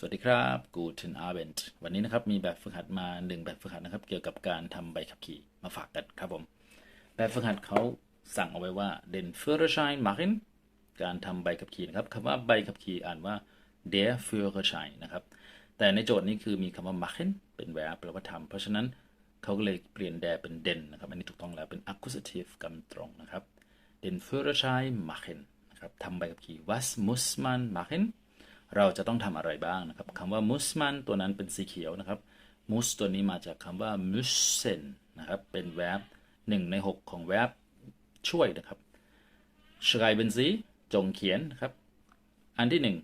สวัสดีครับ Guten Abend วันนี้นะครับมีแบบฝึกหัดมาหนึ่งแบบฝึกหัดนะครับ เกี่ยวกับการทำใบขับขี่มาฝากกันครับผม แบบฝึกหัดเขาสั่งเอาไว้ว่า den Führerschein machen การทำใบขับขี่นะครับคำว่าใบขับขี่อ่านว่า der Führerschein นะครับ แต่ในโจทย์นี้คือมีคำว่า machen เป็น verb แปลว่าทำเพราะฉะนั้นเขาก็เลยเปลี่ยน der เป็น den นะครับอันนี้ถูกต้องแล้วเป็น accusative กำตรงนะครับ den Führerschein machen นะครับทำใบขับขี่ was muss man machen เราจะต้องทำอะไรบ้างนะครับคำว่า muss man ตัวนั้นเป็นสีเขียวนะครับ muss ตัวนี้มาจากคำว่า müssen นะครับเป็น verb หนึ่งในหกของ verb ช่วยนะครับ schreiben Sie จงเขียนนะครับ อันที่หนึ่ง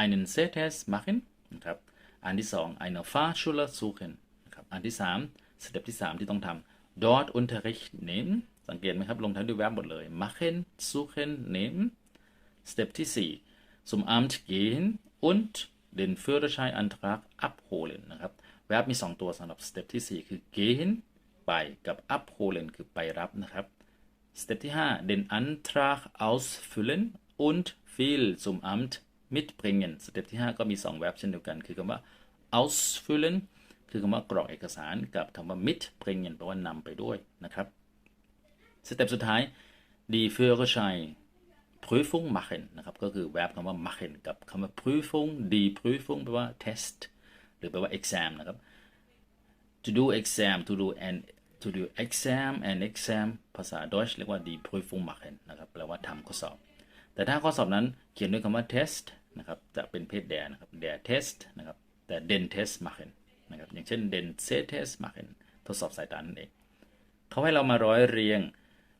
einen Setes machen นะครับอันที่สอง eine Fahrschule suchen นะครับอันที่สามสเต็ปที่สามที่ต้องทำ dort Unterricht nehmen สังเกตไหมครับ ลงท้ายด้วย verb หมดเลย machen suchen nehmen สเต็ปที่สี่ zum Amt gehen und den Führerscheinantrag abholen นะครับ verb มี 2 ตัวสำหรับสเต็ปที่ 4 คือ gehen ไปกับ abholen คือไปรับนะครับสเต็ปที่ 5 den Antrag ausfüllen und viel zum Amt mitbringen สเต็ปที่ 5 ก็มี 2 verb เช่นเดียวกัน คือคำว่า ausfüllen คือคำว่ากรอกเอกสารกับคำว่า mitbringen แปลว่านำไปด้วยนะครับ สเต็ปสุดท้าย die Führerschein Prüfung machen นะครับ ก็คือ verb คำว่า machen กับคำว่า Prüfung die Prüfung แปลว่า test หรือแปลว่า exam นะครับ to do exam to do an to do exam and exam ภาษา Deutsch เรียกว่า die Prüfung machen นะครับ แปลว่าทำข้อสอบ แต่ถ้าข้อสอบนั้นเขียนด้วยคำว่า test นะครับ จะเป็นเพศ der นะครับ der test นะครับ แต่ den test machen นะครับ อย่างเช่น den Sehtest machen ทดสอบสายตานั่นเอง เขาให้เรามาร้อยเรียง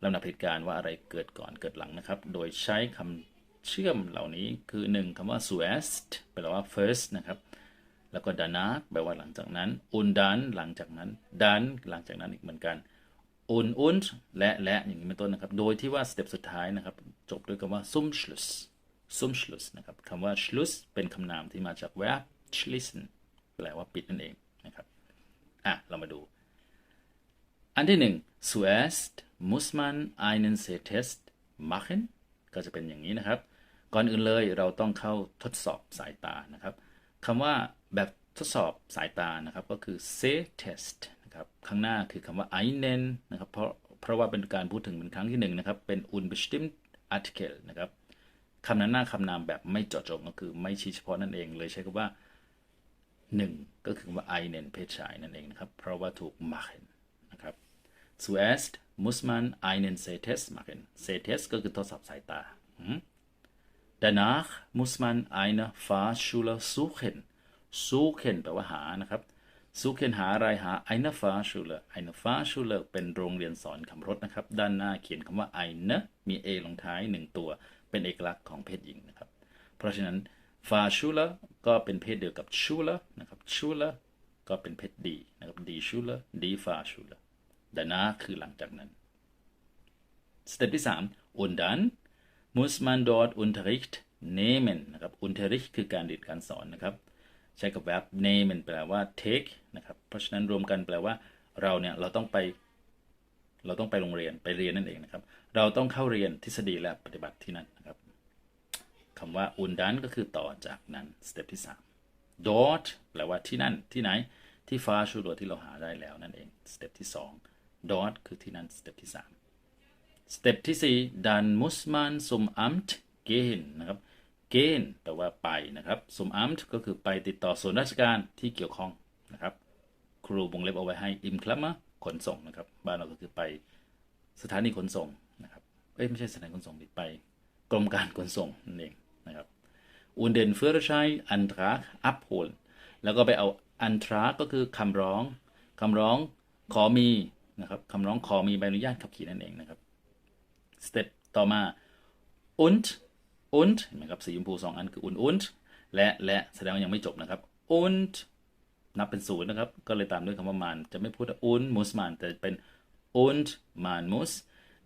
ลำดับเหตุการณ์ว่าอะไรเกิดก่อนเกิดหลังนะครับ โดยใช้คำเชื่อมเหล่านี้คือ 1คำว่า zuerst แปลว่า first นะครับ แล้วก็ danach แปลว่าหลังจากนั้น und dann หลังจากนั้น dann หลังจากนั้นอีกเหมือนกัน und und และและอย่างนี้เป็นต้นนะครับ โดยที่ว่าสเต็ปสุดท้ายนะครับ จบด้วยคำว่า zum Schluss zum Schluss นะครับคำว่า Schluss เป็นคำนามที่มาจาก verb schließen แปลว่าปิดนั่นเองนะครับ อะ เรามาดู อันที่หนึ่ง zuerst muss man einen Sehtest machen ก็จะเป็นอย่างนี้นะครับ ก่อนอื่นเลยเราต้องเข้าทดสอบสายตานะครับคำว่าแบบทดสอบสายตานะครับก็คือ Sehtest นะครับข้างหน้าคือคำว่า einen นะครับเพราะเพราะว่าเป็นการพูดถึงเป็นครั้งที่หนึ่งนะครับ เป็น unbestimmt Artikel นะครับคำนั้นหน้าคำนามแบบไม่เจาะจงก็คือไม่ชี้เฉพาะนั่นเองเลยใช้คำว่าหนึ่งก็คือว่า einen เพศชายนั่นเองนะครับ เพราะว่าถูก machen นะครับ Zuerst muss man einen Sehtest machen. Sehtest ก็คือทดสอบสายตา Danach muss man eine Fahrschule suchen. Suchen แปลว่าหานะครับ Suchen หาอะไรหา eine Fahrschule eine Fahrschule เป็นโรงเรียนสอนขับรถนะครับ ด้านหน้าเขียนคำว่า eine มี a ลงท้ายหนึ่งตัว เป็นเอกลักษณ์ของเพศหญิงนะครับ เพราะฉะนั้น Fahrschule ก็เป็นเพศเดียวกับ Schule นะครับ Schule ก็เป็นเพศดีนะครับ die Schule die Fahrschule danach คือหลังจากนั้น สเต็ปที่ 3 und dann muss man dort Unterricht nehmen นะครับ Unterricht คือการเรียนการสอนนะครับ ใช้กับ verb nehmen แปลว่า take นะครับ เพราะฉะนั้นรวมกันแปลว่า เราเนี่ย เราต้องไป เราต้องไปโรงเรียนไปเรียนนั่นเองนะครับ เราต้องเข้าเรียนทฤษฎีและปฏิบัติที่นั่นนะครับคำว่า und dann ก็คือต่อจากนั้น สเต็ปที่ 3 dort แปลว่าที่นั่นที่ไหนที่ฟ้าชูโดที่เราหาได้แล้วนั่นเอง สเต็ปที่ 2 dort คือที่นั่นสเต็ปที่3สเต็ปที่4 dann muss man zum Amt gehen นะครับ gehen แปลว่าไปนะครับ zum Amt ก็คือไปติดต่อส่วนราชการที่เกี่ยวข้องนะครับ ครูวงเล็บเอาไว้ให้ im Klammer ขนส่งนะครับ บ้านเราก็คือไปสถานีขนส่งนะครับเอ้ยไม่ใช่สถานีขนส่งดิไปกรมการขนส่งนั่นเองนะครับ und den Führerschein Antrag abholen แล้วก็ไปเอา Antrag ก็คือคำร้องคำร้องขอมี นะครับคำร้องขอมีใบอนุญาตขับขี่นั่นเองนะครับสเต็ปต่อมา und und เห็นไหมครับสีชมพูสองอันคือ und und และและแสดงว่ายังไม่จบนะครับ und นับเป็นศูนย์นะครับ ก็เลยตามด้วยคำว่า man จะไม่พูดว่า und muss man แต่เป็น und man muss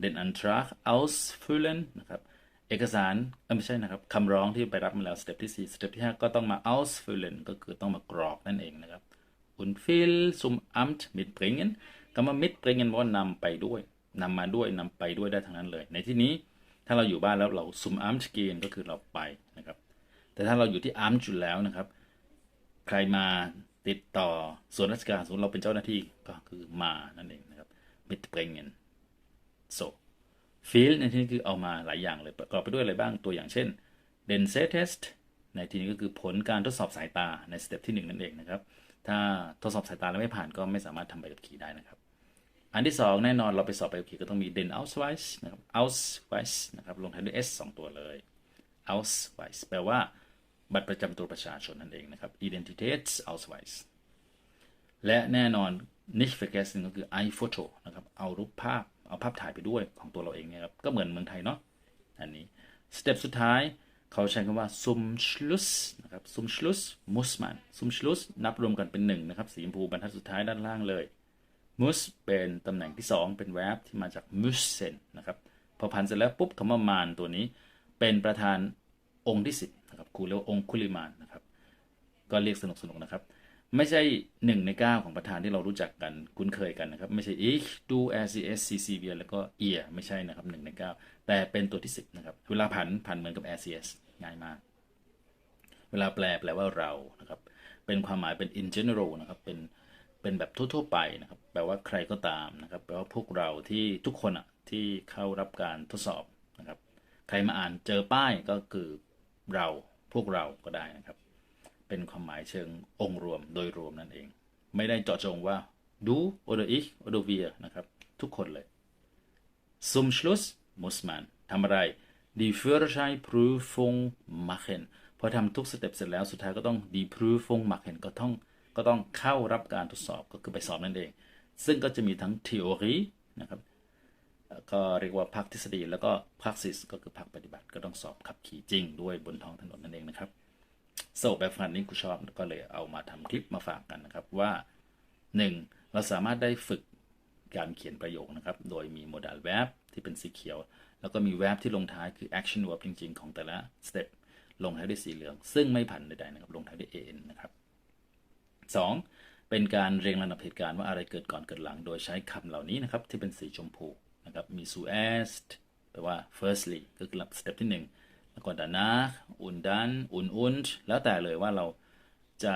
den Antrag ausfüllen นะครับเอกสารเอ้ยไม่ใช่นะครับคำร้องที่ไปรับมาแล้วสเต็ปที่4สเต็ปที่ 5 ก็ต้องมา ausfüllen ก็คือต้องมากรอกนั่นเองนะครับ und viel zum Amt mitbringen คำว่า mitbringen ว่านำไปด้วยนำมาด้วยนำไปด้วยได้ทั้งนั้นเลย ในที่นี้ถ้าเราอยู่บ้านแล้วเรา zum Amt gehen ก็คือเราไปนะครับ แต่ถ้าเราอยู่ที่ Amt อยู่แล้วนะครับ ใครมาติดต่อส่วนราชการสมมติเราเป็นเจ้าหน้าที่ก็คือมานั่นเองนะครับ mitbringen so viel ในที่นี้คือเอามาหลายอย่างเลยประกอบไปด้วยอะไรบ้างตัวอย่างเช่น den s e test ในที่นี้ก็คือผลการทดสอบสายตาในสเต็ปที่หนึ่งนั่นเองนะครับ ถ้าทดสอบสายตาแล้วไม่ผ่านก็ไม่สามารถทำใบขับขี่ได้นะครับ อันที่สองแน่นอนเราไปสอบใบขับขี่ก็ต้องมี den Ausweis นะครับ Ausweis นะครับลงท้ายด้วย s สองตัวเลย Ausweis แปลว่า บัตรประจำตัวประชาชนนั่นเองนะครับ Identitätsausweis และแน่นอน nicht vergessen ก็คือ iPhoto นะครับ เอารูปภาพ เอาภาพถ่ายไปด้วยของตัวเราเองนี่ยครับ ก็เหมือนเมืองไทยเนาะ อันนี้ สเต็ปสุดท้ายเขาใช้คำว่า zum Schluss นะครับ zum Schluss muss man zum Schluss นับรวมกันเป็นหนึ่งนะครับ สีชมพูบรรทัดสุดท้ายด้านล่างเลย muss เป็นตำแหน่งที่ 2 เป็น verb ที่มาจาก müssen นะครับ พอพันเสร็จแล้วปุ๊บคำว่ามานตัวนี้เป็นประธานองค์ที่ 10นะครับครูเรียกว่าองคุลิมานนะครับ ก็เรียกสนุกสนุกนะครับ ไม่ใช่หนึ่งในเก้าของประธานที่เรารู้จักกันคุ้นเคยกันนะครับ ไม่ใช่ ich du er sie es sie sie wir แล้วก็ ihr ไม่ใช่นะครับหนึ่งในเก้าแต่เป็นตัวที่ 10นะครับ เวลาผันผันเหมือนกับ er sie es ง่ายมากเวลาแปลแปลว่าเรานะครับ เป็นความหมายเป็น in general นะครับ เป็น เป็นแบบทั่วๆไปนะครับ แปลว่าใครก็ตามนะครับ แปลว่าพวกเราที่ทุกคนอะที่เข้ารับการทดสอบนะครับ ใครมาอ่านเจอป้ายก็คือเราพวกเราก็ได้นะครับ เป็นความหมายเชิงองค์รวมโดยรวมนั่นเอง ไม่ได้เจาะจงว่า du oder ich oder wir นะครับทุกคนเลย Zum Schluss muss man ทำอะไร die Führerscheinprüfung machen พอทำทุกสเต็ปเสร็จแล้วสุดท้ายก็ต้อง die Prüfung machen ก็ต้อง ก็ต้องเข้ารับการทดสอบก็คือไปสอบนั่นเอง ซึ่งก็จะมีทั้ง theory นะครับก็เรียกว่าภาคทฤษฎีแล้วก็ praxis ก็คือภาคปฏิบัติก็ต้องสอบขับขี่จริงด้วยบนท้องถนนนั่นเองนะครับโซแบบฟันนี้กูชอบก็เลยเอามาทำคลิปมาฝากกันนะครับว่า 1. เราสามารถได้ฝึกการเขียนประโยคนะครับ โดยมีโมดัล verb ที่เป็นสีเขียว แล้วก็มี verb ที่ลงท้ายคือ action verb จริง ๆ ของแต่ละ step ลงท้ายด้วยสีเหลือง ซึ่งไม่ผันใดๆนะครับ ลงท้ายด้วย an นะครับ 2. เป็นการเรียงลำดับเหตุการณ์ว่าอะไรเกิดก่อนเกิดหลัง โดยใช้คำเหล่านี้นะครับที่เป็นสีชมพูนะครับมี zuerst แปลว่า firstly ก็คือสเต็ปที่ 1 แล้วก็ danach und dann und und แล้วแต่เลยว่าเราจะ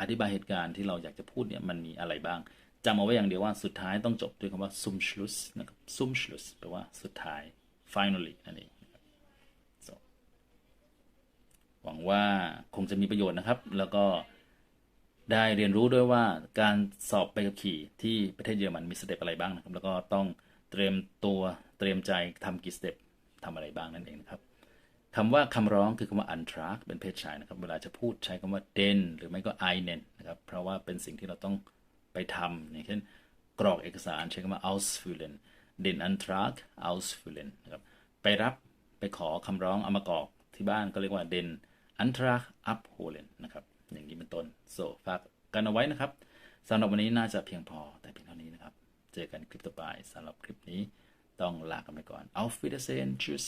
อธิบายเหตุการณ์ที่เราอยากจะพูดเนี่ยมันมีอะไรบ้างจำเอาไว้อย่างเดียวว่าสุดท้ายต้องจบด้วยคำว่า zum Schluss นะครับ zum Schluss แปลว่าสุดท้าย finally นั่นเองนะครับ so หวังว่าคงจะมีประโยชน์นะครับ แล้วก็ ได้เรียนรู้ด้วยว่าการสอบใบขับขี่ที่ประเทศเยอรมันมีสเต็ปอะไรบ้างนะครับ แล้วก็ต้องเตรียมตัวเตรียมใจทำกี่สเต็ปทำอะไรบ้างนั่นเองนะครับคำว่าคำร้องคือคำว่า antrag เป็นเพศชายนะครับ เวลาจะพูดใช้คำว่า den หรือไม่ก็ einen นะครับ เพราะว่าเป็นสิ่งที่เราต้องไปทำอย่างเช่น กรอกเอกสารใช้คำว่า ausfüllen den Antrag ausfüllen นะครับ ไปรับไปขอคำร้องเอามากรอกที่บ้านก็เรียกว่า den Antrag abholen นะครับ อย่างนี้เป็นต้น so ฝากกันเอาไว้นะครับสำหรับวันนี้น่าจะเพียงพอแต่เพียงเท่านี้นะครับ เจอกันคลิปต่อไปสำหรับคลิปนี้ต้องลากันไปก่อน auf Wiedersehen tschüss